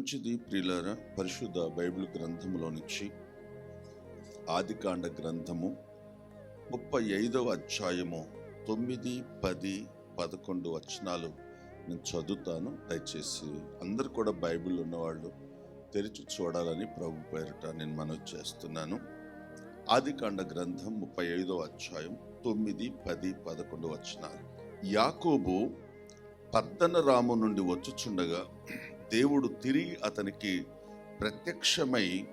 మంచిది ప్రియులారా పరిశుద్ధ బైబిల్ గ్రంథములో నుంచి ఆదికాండ గ్రంథము ముప్పై ఐదవ అధ్యాయము తొమ్మిది పది పదకొండు వచనాలు నేను చదువుతాను. దయచేసి అందరు కూడా బైబిల్ ఉన్నవాళ్ళు తెరిచి చూడాలని ప్రభు పేరిట నేను మనవి చేస్తున్నాను. ఆదికాండ గ్రంథం ముప్పై ఐదవ అధ్యాయం తొమ్మిది పది పదకొండు వచనాలు. యాకోబు పద్దనరాము నుండి వచ్చుచుండగా దేవుడు తిరిగి అతనికి ప్రత్యక్షమై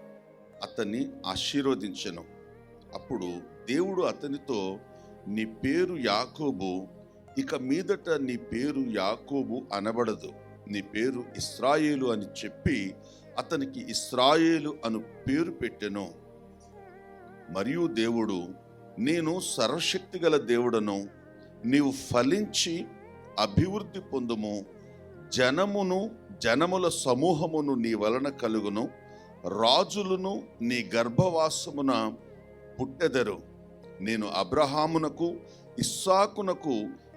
అతన్ని ఆశీర్వదించెను. అప్పుడు దేవుడు అతనితో నీ పేరు యాకోబు ఇక మీదట నీ పేరు యాకోబు అనబడదు. నీ పేరు ఇస్రాయేలు అని చెప్పి అతనికి ఇస్రాయేలు అను పేరు పెట్టెను. మరియు దేవుడు నేను సర్వశక్తి గల దేవుడను నీవు ఫలించి అభివృద్ధి పొందుము. జనమును జనముల సమూహమును నీ వలన కలుగును రాజులను నీ గర్భవాసమున పుట్టెదరు. నేను అబ్రహామునకు ఇస్సాకునకు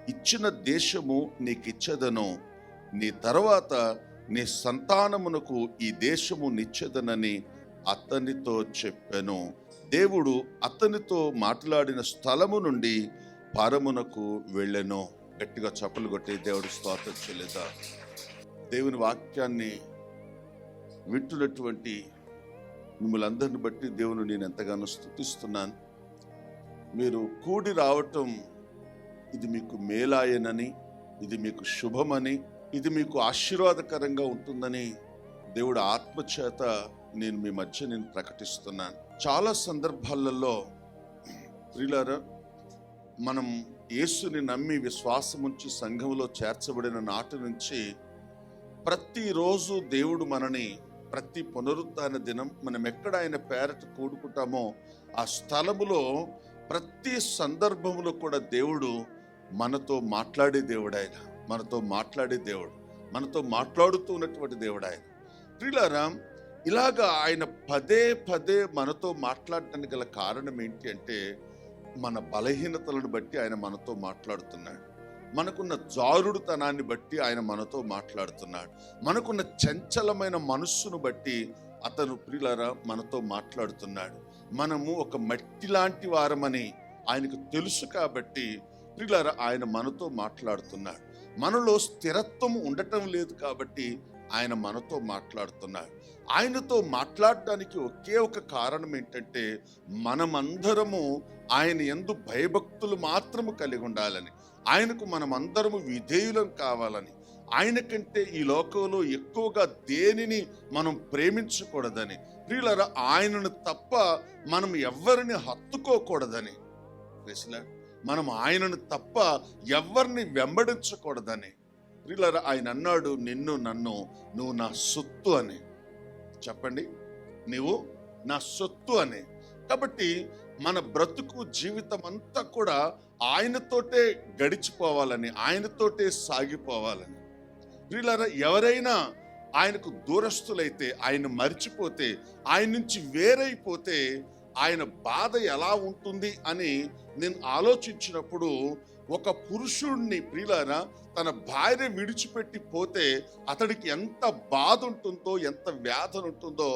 ఇచ్చిన దేశము నీకిచ్చదను. నీ తర్వాత నీ సంతానమునకు ఈ దేశము నిచ్చదనని అతనితో చెప్పెను. దేవుడు అతనితో మాట్లాడిన స్థలము నుండి పరమునకు వెళ్ళెను. గట్టిగా చప్పలు కొట్టి దేవుడు స్తోత్రం చెల్లిదా దేవుని వాక్యాన్ని వింటున్నటువంటి మిమ్మల్ని అందరిని బట్టి దేవుని నేను ఎంతగానో స్థుతిస్తున్నాను. మీరు కూడి రావటం ఇది మీకు మేలాయనని ఇది మీకు శుభమని ఇది మీకు ఆశీర్వాదకరంగా ఉంటుందని దేవుడు ఆత్మచేత నేను మీ మధ్య నేను ప్రకటిస్తున్నాను. చాలా సందర్భాలలో ప్రియులారా మనం యేసుని నమ్మి విశ్వాసం ఉంచి సంఘంలో చేర్చబడిన నాటి నుంచి ప్రతిరోజు దేవుడు మనని ప్రతి పునరుత్న దినం మనం ఎక్కడ ఆయన పేరట కూడుకుంటామో ఆ స్థలములో ప్రతి సందర్భంలో కూడా దేవుడు మనతో మాట్లాడే దేవుడు ఆయన. మనతో మాట్లాడే దేవుడు. మనతో మాట్లాడుతూ ఉన్నటువంటి దేవుడు ఆయన. ప్రిలారాం ఇలాగా ఆయన పదే పదే మనతో మాట్లాడటానికి గల కారణం ఏంటి అంటే మన బలహీనతలను బట్టి ఆయన మనతో మాట్లాడుతున్నాడు. మనకున్న జారుడుతనాన్ని బట్టి ఆయన మనతో మాట్లాడుతున్నాడు. మనకున్న చంచలమైన మనస్సును బట్టి అతను ప్రియులరా మనతో మాట్లాడుతున్నాడు. మనము ఒక మట్టి లాంటి వారమని ఆయనకు తెలుసు కాబట్టి ప్రియులరా ఆయన మనతో మాట్లాడుతున్నాడు. మనలో స్థిరత్వం ఉండటం లేదు కాబట్టి ఆయన మనతో మాట్లాడుతున్నాడు. ఆయనతో మాట్లాడటానికి ఒకే ఒక కారణం ఏంటంటే మనమందరము ఆయన ఎందు భయభక్తులు మాత్రము కలిగి ఉండాలని. ఆయనకు మనమందరము విధేయులం కావాలని ఆయన కంటే ఈ లోకంలో ఎక్కువగా దేనిని మనం ప్రేమించకూడదని ప్రియులరా ఆయనను తప్ప మనం ఎవరిని హత్తుకోకూడదని ప్రెసిలా మనం ఆయనను తప్ప ఎవరిని వెంబడించకూడదని. ప్రియులరా ఆయన అన్నాడు నిన్ను నన్ను నువ్వు నా సొత్తు అని. చెప్పండి నువ్వు నా సొత్తు అని. కాబట్టి మన బ్రతుకు జీవితం అంతా కూడా ఆయనతోటే గడిచిపోవాలని ఆయనతోటే సాగిపోవాలని. ప్రియులారా ఎవరైనా ఆయనకు దూరస్తులైతే ఆయన మర్చిపోతే ఆయన నుంచి వేరైపోతే ఆయన బాధ ఎలా ఉంటుంది అని నేను ఆలోచించినప్పుడు ఒక పురుషుణ్ణి ప్రియులారా తన భార్య విడిచిపెట్టి పోతే అతడికి ఎంత బాధ ఉంటుందో ఎంత వ్యాధన ఉంటుందో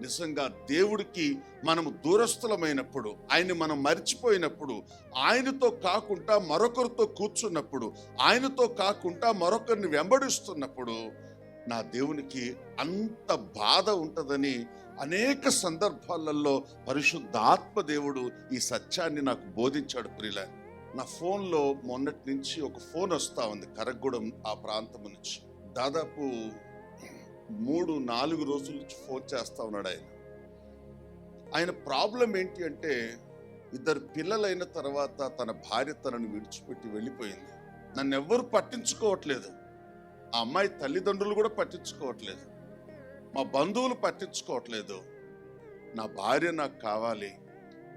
నిజంగా దేవుడికి మనము దూరస్థులమైనప్పుడు ఆయన్ని మనం మర్చిపోయినప్పుడు ఆయనతో కాకుండా మరొకరితో కూర్చున్నప్పుడు ఆయనతో కాకుండా మరొకరిని వెంబడిస్తున్నప్పుడు నా దేవునికి అంత బాధ ఉంటుందని అనేక సందర్భాలలో పరిశుద్ధాత్మ దేవుడు ఈ సత్యాన్ని నాకు బోధించాడు ప్రియుల నా ఫోన్లో మొన్నటి నుంచి ఒక ఫోన్ వస్తూ ఉంది కరగూడెం ఆ ప్రాంతం నుంచి. దాదాపు మూడు నాలుగు రోజుల నుంచి ఫోన్ చేస్తూ ఉన్నాడు ఆయన. ఆయన ప్రాబ్లం ఏంటి అంటే ఇద్దరు పిల్లలైన తర్వాత తన భార్య తనను విడిచిపెట్టి వెళ్ళిపోయింది. నన్ను ఎవ్వరు పట్టించుకోవట్లేదు. ఆ అమ్మాయి తల్లిదండ్రులు కూడా పట్టించుకోవట్లేదు. మా బంధువులు పట్టించుకోవట్లేదు. నా భార్య నాకు కావాలి.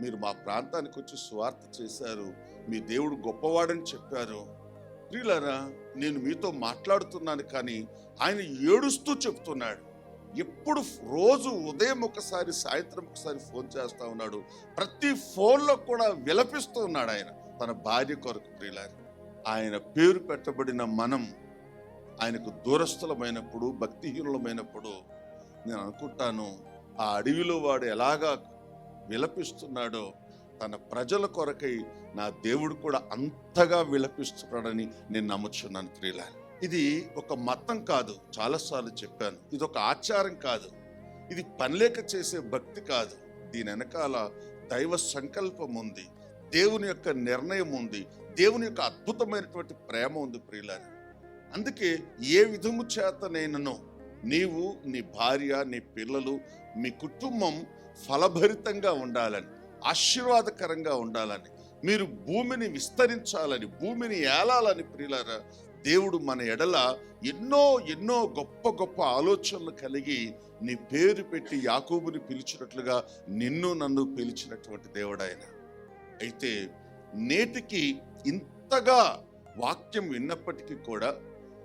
మీరు మా ప్రాంతానికి వచ్చి స్వార్థ చేశారు. మీ దేవుడు గొప్పవాడని చెప్పారు. ప్రియులారా నేను మీతో మాట్లాడుతున్నాను కానీ ఆయన ఏడుస్తూ చెప్తున్నాడు. ఎప్పుడు రోజు ఉదయం ఒకసారి సాయంత్రం ఒకసారి ఫోన్ చేస్తూ ఉన్నాడు. ప్రతి ఫోన్లో కూడా విలపిస్తూ ఉన్నాడు ఆయన. తన భార్య కొరకు ప్రియులారి ఆయన పేరు పెట్టబడిన మనం ఆయనకు దూరస్థలమైనప్పుడు భక్తిహీనులమైనప్పుడు నేను అనుకుంటాను ఆ అడవిలో వాడు ఎలాగా విలపిస్తున్నాడో తన ప్రజల కొరకై నా దేవుడు కూడా అంతగా విలపిస్తున్నాడని నేను నమ్ముచున్నాను ప్రియుల ఇది ఒక మతం కాదు చాలాసార్లు చెప్పాను. ఇది ఒక ఆచారం కాదు. ఇది పనిలేక చేసే భక్తి కాదు. దీని వెనకాల దైవ సంకల్పం ఉంది. దేవుని యొక్క నిర్ణయం ఉంది. దేవుని యొక్క అద్భుతమైనటువంటి ప్రేమ ఉంది ప్రియులారి. అందుకే ఏ విధము చేతనైనను నీవు నీ భార్య నీ పిల్లలు మీ కుటుంబం ఫలభరితంగా ఉండాలని. ఆశీర్వాదకరంగా ఉండాలని మీరు భూమిని విస్తరించాలని భూమిని ఏలాలని ప్రియులారా దేవుడు మన ఎడల ఎన్నో ఎన్నో గొప్ప గొప్ప ఆలోచనలు కలిగి నీ పేరు పెట్టి యాకోబుని పిలిచినట్లుగా నిన్ను నన్ను పిలిచినటువంటి దేవుడాయన అయితే నేటికి ఇంతగా వాక్యం విన్నప్పటికీ కూడా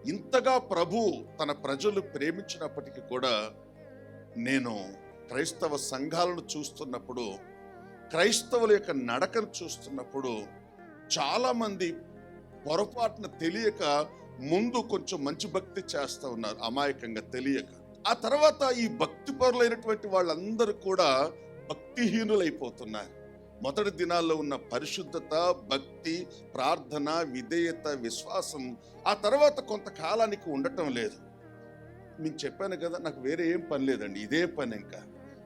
ఇంతగా ప్రభు తన ప్రజలు ప్రేమించినప్పటికీ కూడా నేను క్రైస్తవ సంఘాలను చూస్తున్నప్పుడు క్రైస్తవుల యొక్క నడకను చూస్తున్నప్పుడు చాలామంది పొరపాటున తెలియక ముందు కొంచెం మంచి భక్తి చేస్తూ ఉన్నారు అమాయకంగా తెలియక. ఆ తర్వాత ఈ భక్తి పరులైనటువంటి వాళ్ళందరూ కూడా భక్తిహీనులైపోతున్నారు. మొదటి దినాల్లో ఉన్న పరిశుద్ధత భక్తి ప్రార్థన విధేయత విశ్వాసం ఆ తర్వాత కొంతకాలానికి ఉండటం లేదు. నేను చెప్పాను కదా నాకు వేరే ఏం పని లేదండి ఇదే పని ఇంకా.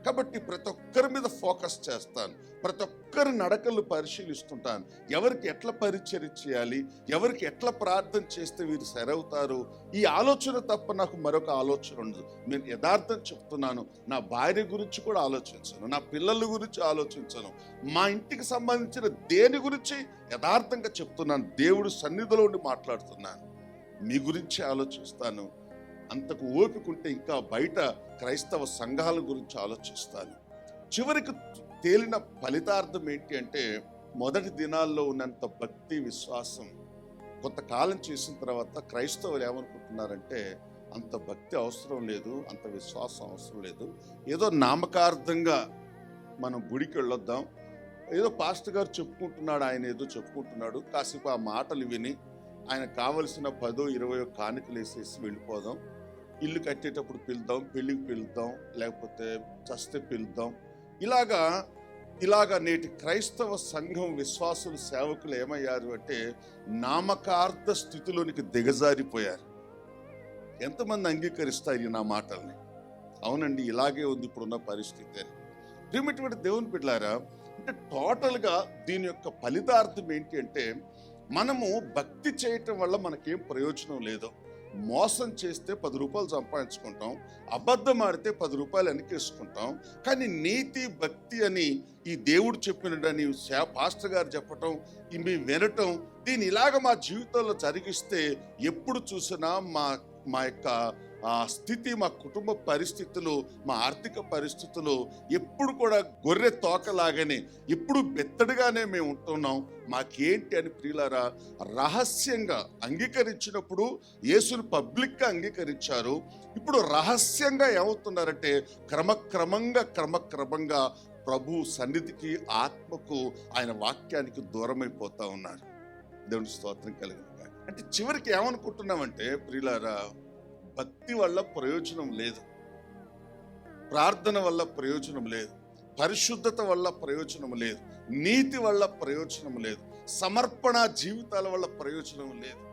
కాబట్టి ప్రతి ఒక్కరి మీద ఫోకస్ చేస్తాను. ప్రతి ఒక్కరి నడకలు పరిశీలిస్తుంటాను. ఎవరికి ఎట్లా పరిచయం చేయాలి? ఎవరికి ఎట్లా ప్రార్థన చేస్తే వీరు సరవుతారు? ఈ ఆలోచన తప్ప నాకు మరొక ఆలోచన ఉండదు. నేను యథార్థం చెప్తున్నాను. నా భార్య గురించి కూడా ఆలోచించను. నా పిల్లల గురించి ఆలోచించను. మా ఇంటికి సంబంధించిన దేని గురించి యథార్థంగా చెప్తున్నాను. దేవుడు సన్నిధిలో ఉండి మాట్లాడుతున్నాను. మీ గురించి ఆలోచిస్తాను. అంతకు ఓపికంటే ఇంకా బయట క్రైస్తవ సంఘాల గురించి ఆలోచిస్తాను చివరికి తేలిన ఫలితార్థం ఏంటి అంటే మొదటి దినాల్లో ఉన్నంత భక్తి విశ్వాసం కొంతకాలం చేసిన తర్వాత క్రైస్తవులు ఏమనుకుంటున్నారంటే అంత భక్తి అవసరం లేదు అంత విశ్వాసం అవసరం లేదు. ఏదో నామకార్థంగా మనం గుడికి వెళ్ళొద్దాం. ఏదో పాస్టర్ గారు చెప్పుకుంటున్నాడు ఆయన ఏదో చెప్పుకుంటున్నాడు. కాసేపు ఆ మాటలు విని ఆయన కావలసిన పదో ఇరవయో కానుకలు వేసేసి వెళ్ళిపోదాం. ఇల్లు కట్టేటప్పుడు పిలుద్దాం పెళ్ళికి పిలుద్దాం లేకపోతే చస్తే పిలుద్దాం. ఇలాగా ఇలాగా నేటి క్రైస్తవ సంఘం విశ్వాసులు సేవకులు ఏమయ్యారు అంటే నామకార్థ స్థితిలోనికి దిగజారిపోయారు. ఎంతమంది అంగీకరిస్తారు నా మాటల్ని? అవునండి ఇలాగే ఉంది ఇప్పుడున్న పరిస్థితి అని. ప్రిమిటివిటి దేవుని బిడ్డారా అంటే టోటల్గా దీని యొక్క ఫలితార్థం ఏంటి అంటే మనము భక్తి చేయటం వల్ల మనకేం ప్రయోజనం లేదు. మోసం చేస్తే పది రూపాయలు సంపాదించుకుంటాం అబద్ధం ఆడితే పది రూపాయలు వెనకేసుకుంటాం. కానీ నీతి భక్తి అని ఈ దేవుడు చెప్పినడని శా- పాస్టర్ గారు చెప్పటం ఇవి వినటం దీని ఇలాగ మా జీవితంలో జరిగిస్తే ఎప్పుడు చూసినా మా మా యొక్క స్థితి మా కుటుంబ పరిస్థితులు మా ఆర్థిక పరిస్థితులు ఎప్పుడు కూడా గొర్రె తోకలాగానే ఎప్పుడు బెత్తడిగానే మేము ఉంటున్నాం. మాకేంటి అని ప్రియులారా రహస్యంగా అంగీకరించినప్పుడు యేసును పబ్లిక్గా అంగీకరించారు. ఇప్పుడు రహస్యంగా ఏమవుతున్నారంటే క్రమక్రమంగా క్రమక్రమంగా ప్రభు సన్నిధికి ఆత్మకు ఆయన వాక్యానికి దూరమైపోతా ఉన్నారు. దేవుని స్తోత్రం కలిగిన అంటే చివరికి ఏమనుకుంటున్నామంటే ప్రియులారా భక్తి వల్ల ప్రయోజనం లేదు. ప్రార్థన వల్ల ప్రయోజనం లేదు. పరిశుద్ధత వల్ల ప్రయోజనం లేదు. నీతి వల్ల ప్రయోజనం లేదు. సమర్పణ జీవితాల వల్ల ప్రయోజనం లేదు.